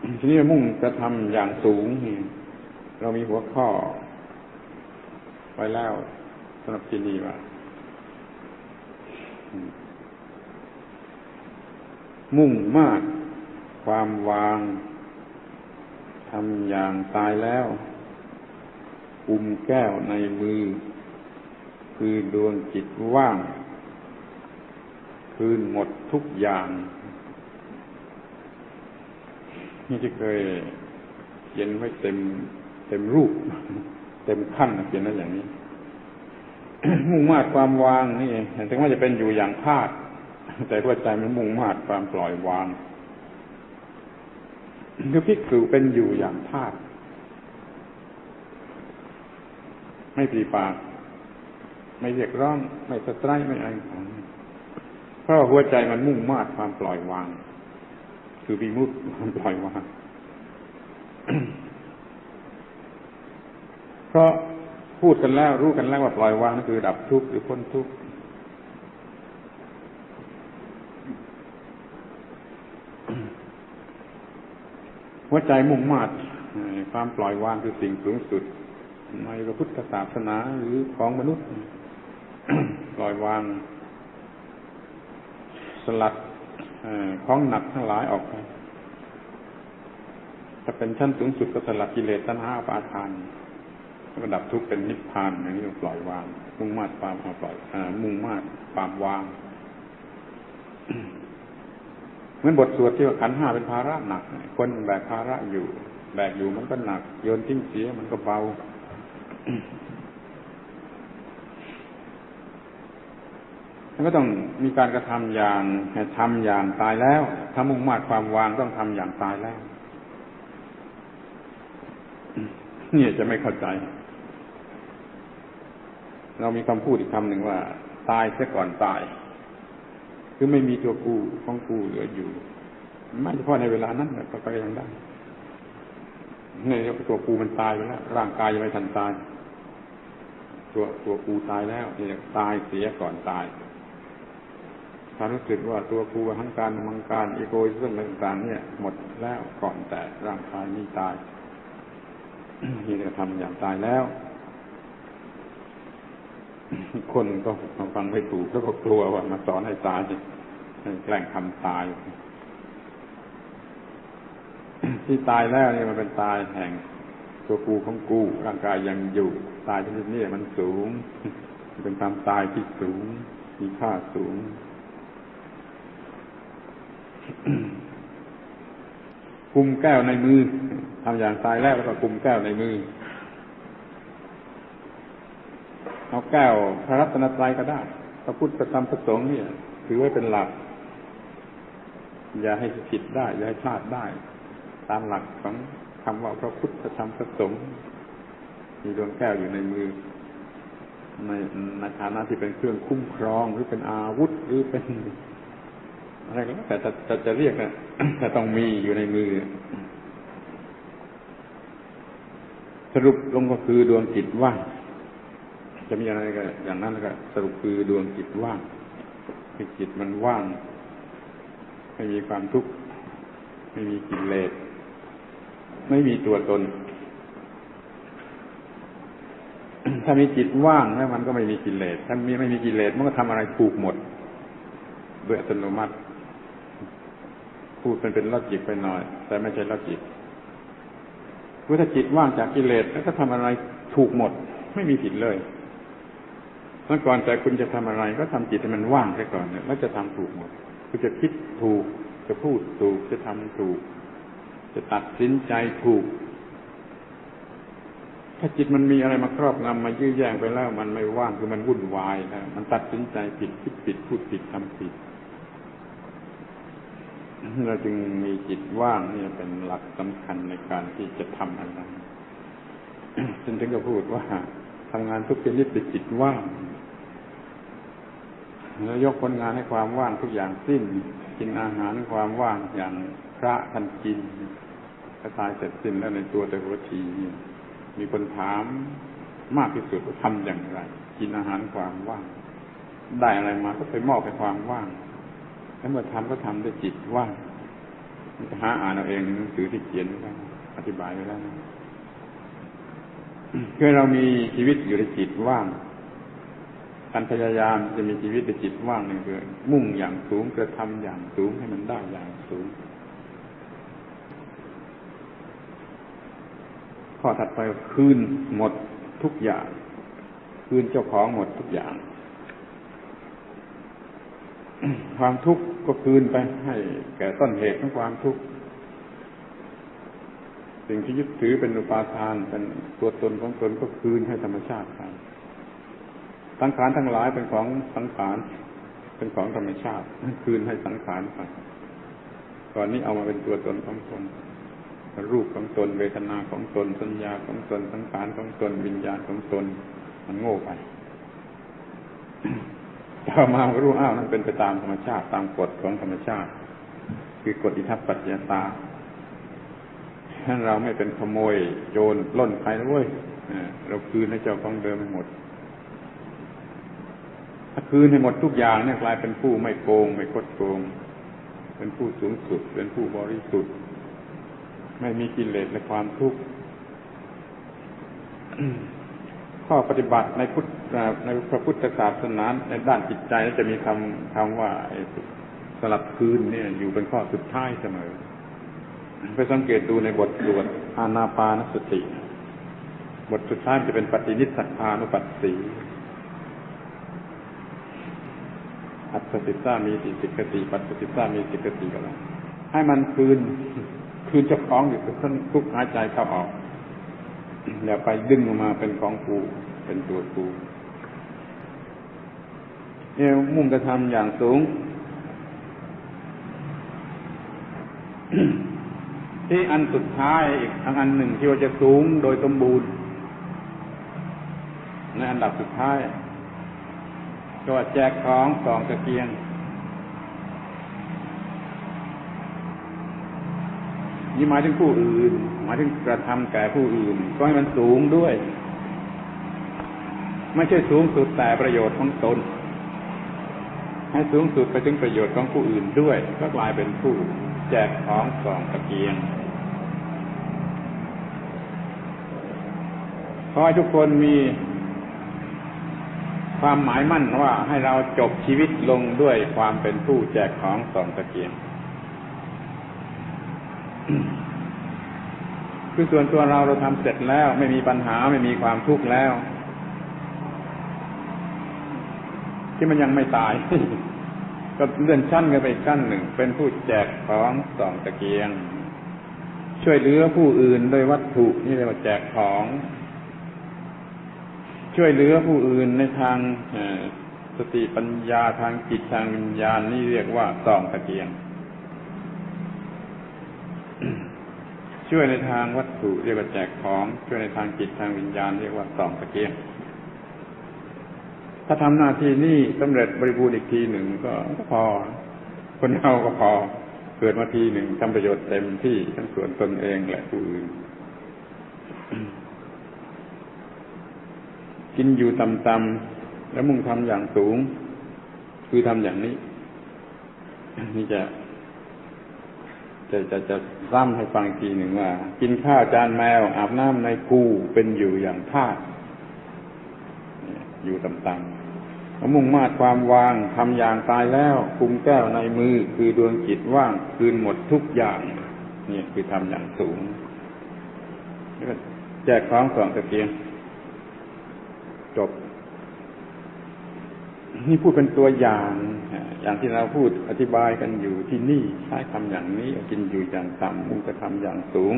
ทีนี้มุ่งจะทำอย่างสูงนี่เรามีหัวข้อ ไว้แล้วสำหรับที่นี่ว่า มุ่งมาก ความวางทำอย่างตายแล้ว อุ่มแก้วในมือ คือดวงจิตว่าง คืนหมดทุกอย่าง นี่ที่เคยเขียนไว้เต็มเต็มรูป เต็มขั้นเขียนไว้อย่างนี้ มุ่งมาดความวางนี่ถึงว่าจะเป็นอยู่อย่างพาดแต่หัวใจมันมุ่งมาดความปล่อยวางคือพิกษุเป็นอยู่อย่างธาตุไม่ปีปาก ไม่เรียกร้อง ไม่สตรไม่อะไรของเพราะหัวใจมันมุ่งมาดความปล่อยวาง คือวิมุตความปล่อยวางเพราะพูดกันแล้วรู้กันแล้วว่าปล่อยวางนั่นคือดับทุกข์หรือพ้นทุกข์หัวใจมุ่งมาดความปล่อยวางคือสิ่งสูงสุด ในพระพุทธศาสนาหรือของมนุษย์ ปล่อยวาง สลัด ของหนักทั้งหลายออกไปถ้าเป็นชั้นสูงสุดก็สลัดกิเลสตัณหาปาทานระดับทุกข์เป็นนิพพานอย่างนี้ปล่อยวาง มุ่งมาดความปล่อยมุ่งมาดความวางเหมือนบทสวดที่ว่าขันห้าเป็นภาระหนัก คนแบกภาระอยู่ แบกอยู่มันก็หนัก โยนทิ้งเสียมันก็เบา มันก็ต้องมีการกระทำอย่างทำอย่างตายแล้วถ้ามุ่งมาดความวางต้องทำอย่างตายแล้วเนี่ยจะไม่เข้าใจ เรามีคำพูดอีกคำหนึ่งว่า ตายเสียก่อนตาย คือไม่มีตัวกูของกูเหลืออยู่ไม่เฉพาะในเวลานั้นก็ไปยังได้ในตัวกูมันตายไปแล้วร่างกายยังไม่ทันตาย ตัวตัวกูตายแล้วเนี่ยตายเสียก่อนตาย ความรู้สึกว่าตัวกูทั้งการมังการอีโกยซึ่งต่างๆ เนี่ย หมดแล้วก่อนแต่ร่างกายนี้ตายนี่จะทำอย่างตายแล้ว คนก็ฟังไม่ถูกแล้วก็กลัวว่ามาสอนให้ตายแกล้งทำตาย ที่ตายแล้วนี่มันเป็นตายแห่งตัวกูของกูร่างกายยังอยู่ตายชนิดนี้มันสูง เป็นความตายที่สูง มีค่าสูง กุมแก้วในมือทำอย่างตายแล้วแล้วก็กุมแก้วในมือ เอาแก้วพระรัตนตรัยก็ได้พระพุทธธรรมพระสงฆ์เนี่ย ถือไว้เป็นหลัก อย่าให้ผิดได้ อย่าให้พลาดได้ ตามหลักของคำว่าพระพุทธธรรมพระสงฆ์มีดวงแก้วอยู่ในมือในในฐานะที่เป็นเครื่องคุ้มครองหรือเป็นอาวุธหรือเป็น อะไรก็แต่จะจะเรียกนะแต่ต้องมีอยู่ในมือ สรุปลงก็คือดวงจิตว่าง จะมีอะไรก็อย่างนั้นก็สรุปคือดวงจิตว่างคือจิตมันว่าง ไม่มีความทุกข์ไม่มีกิเลสไม่มีตัวตน ถ้ามีจิตว่างแล้วมันก็ไม่มีกิเลสถ้ามีไม่มีกิเลสมันก็ทำอะไรถูกหมดโดยอัตโนมัติ พูดเป็นเป็นลอจิกไปหน่อย แต่ไม่ใช่ลอจิกเมื่อจิตว่างจากกิเลสแล้วก็ทำอะไรถูกหมด ไม่มีผิดเลยเมื่อก่อนแต่คุณจะทำอะไร ก็ทำจิตให้มันว่างแค่ก่อนเนี่ยแล้วจะทำถูกหมด คุณจะคิดถูก จะพูดถูก จะทำถูก จะตัดสินใจถูก ถ้าจิตมันมีอะไรมาครอบงำมายื้อแย่งไปแล้ว มันไม่ว่างคือมันวุ่นวายแล้วมันตัดสินใจผิดคิดผิดพูดผิดทำผิด เราจึงมีจิตว่างนี่เป็นหลักสำคัญในการที่จะทำอะไรฉันถึงก็พูดว่าทำงานทุกชนิดเป็นจิตว่างแล้วยกผลงานให้ความว่างทุกอย่างสิ้น กินอาหารความว่างอย่างพระท่านกินกระทายเสร็จสิ้นแล้วในตัวแต่หัวทีมีคนถามมากที่สุดว่าทำอย่างไร กินอาหารความว่าง ได้อะไรมาก็ไปมอบให้ความว่าง แล้วเมื่อทำก็ทำด้วยจิตว่างจะหาอ่านเอาเองหนังสือที่เขียนไว้อธิบายไว้แล้วนะคือเรามีชีวิตอยู่ในจิตว่างการพยายามจะมีชีวิตในจิตว่างนี่คือ มุ่งอย่างสูงกระทำอย่างสูงให้มันได้อย่างสูง ข้อถัดไปคืนหมดทุกอย่าง คืนเจ้าของหมดทุกอย่าง ความทุกข์ก็คืนไปให้แก่ต้นเหตุของความทุกข์สิ่งที่ยึดถือเป็นอุปาทานเป็นตัวตนของตนก็คืนให้ธรรมชาติไปสังขารทั้งหลายเป็นของสังขารเป็นของธรรมชาติคืนให้สังขารไปก่อนนี้เอามาเป็นตัวตนของตนรูปของตน เวทนาของตนสัญญาของตนสังขารของตนวิญญาณของตน มันโง่ไป ต่อมาก็รู้อ้าวนั่นเป็นไปตามธรรมชาติตามกฎของธรรมชาติ คือกฎอิทัปปัจจยตาถ้าเราไม่เป็นขโมยโจรล้นใครนะเว้ยเราคืนให้เจ้าของเดิมให้หมด ถ้าคืนให้หมดทุกอย่างเนี่ยกลายเป็นผู้ไม่โกง ไม่คดโกง เป็นผู้สูงสุด เป็นผู้บริสุทธิ์ ไม่มีกิเลสและความทุกข์ข้อปฏิบัติในพุทธ ในพระพุทธศาสนาในด้านจิตใจจะมีคำคำว่าสลับคืนเนี่ยอยู่เป็นข้อสุดท้ายเสมอ ไปสังเกตดูในบทสวดอานาปานสติ บทสุดท้ายจะเป็นปฏินิสัพานุปัสสีอัตติสามีติสิกติปัตติสามีสิกติก็แล้วให้มันคืน คืนเจ้าของอยู่ทุกทุกหายใจเข้าออก แล้วไปดึงออกมาเป็นของกูเป็นตัวกู เนี่ยมุ่งกระทำอย่างสูง ที่อันสุดท้ายอีกอันหนึ่งที่ว่าจะสูงโดยสมบูรณ์ในอันดับสุดท้ายก็แจกของสองตะเกียง นี่หมายถึงผู้อื่น หมายถึงกระทำแก่ผู้อื่น ก็ให้มันสูงด้วย ไม่ใช่สูงสุดแต่ประโยชน์ของตน ให้สูงสุดไปถึงประโยชน์ของผู้อื่นด้วย ก็กลายเป็นผู้แจกของสองตะเกียงขอให้ทุกคนมีความหมายมั่นว่าให้เราจบชีวิตลงด้วยความเป็นผู้แจกของสองตะเกียงคือส่วนตัวเราเราทำเสร็จแล้ว ไม่มีปัญหาไม่มีความทุกข์แล้ว ที่มันยังไม่ตาย ก็เลื่อนชั้นกันไปขั้นหนึ่ง เป็นผู้แจกของสองตะเกียง ช่วยเหลือผู้อื่นโดยวัตถุนี่เรียกว่าแจกของ ช่วยเหลือผู้อื่นในทางสติปัญญาทางจิตทางวิญญาณนี่เรียกว่าสองตะเกียง ช่วยในทางวัตถุเรียกว่าแจกของ ช่วยในทางจิตทางวิญญาณเรียกว่าสองตะเกียง ถ้าทำหน้าที่นี่สำเร็จบริบูรณ์อีกทีหนึ่งก็พอ คนเราก็พอ เกิดมาทีหนึ่งทำประโยชน์เต็มที่ทั้งส่วนตนเองและผู้อื่น กินอยู่ต่ำๆแล้วมุ่งทำอย่างสูง คือทำอย่างนี้ นี่จะจะจะจะซ้ำให้ฟังทีหนึ่งว่า กินข้าวจานแมว อาบน้ำในคูเป็นอยู่อย่างท่าอยู่ต่ำๆ มุ่งมาดความวางทำอย่างตายแล้วคุมแก้วในมือคือดวงจิตว่างคืนหมดทุกอย่างนี่คือทำอย่างสูงแจกของสองตะเกียงจบ นี่พูดเป็นตัวอย่าง อย่างที่เราพูดอธิบายกันอยู่ที่นี่ใช้คำอย่างนี้กินอยู่อย่างต่ำมุ่งจะทำอย่างสูง